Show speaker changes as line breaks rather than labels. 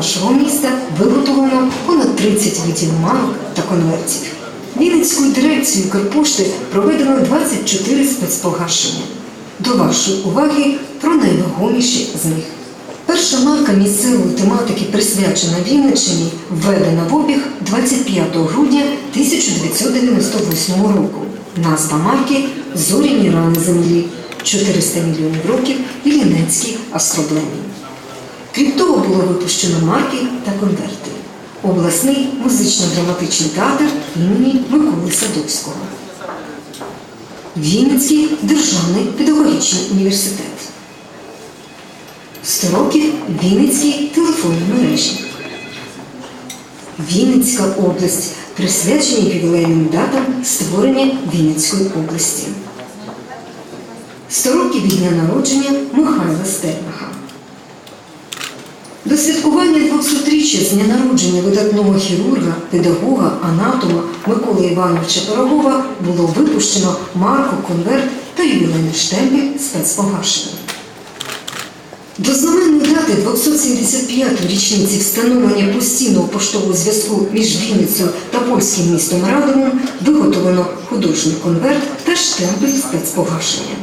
нашого міста виготовлено понад 30 видів марок та конвертів. Вінницькою дирекцією Укрпошти проведено 24 спецпогашення. До вашої уваги про найвагоміші з них. Перша марка місцевої тематики, присвячена Вінниччині, введена в обіг 25 грудня 1998 року. Назва марки Зоряні рани землі 400 мільйонів років і Лінецькі оскорблення. Крім того, було випущено марки та конверти. Обласний музично-драматичний театр імені Миколи Садовського. Вінницький державний педагогічний університет. 100 років Вінницькій телефонній мережі. Вінницька область присвячені ювілейним датам створення Вінницької області. 100 років від дня народження Михайла. До святкування 200-річчя з дня народження видатного хірурга, педагога, анатома Миколи Івановича Пирогова було випущено марку, конверт та ювілейний штемпель спецпогашення. До знаменної дати 275-ї річниці встановлення постійного поштового зв'язку між Вінницею та польським містом Радомом виготовлено художній конверт та штемпель спецпогашення.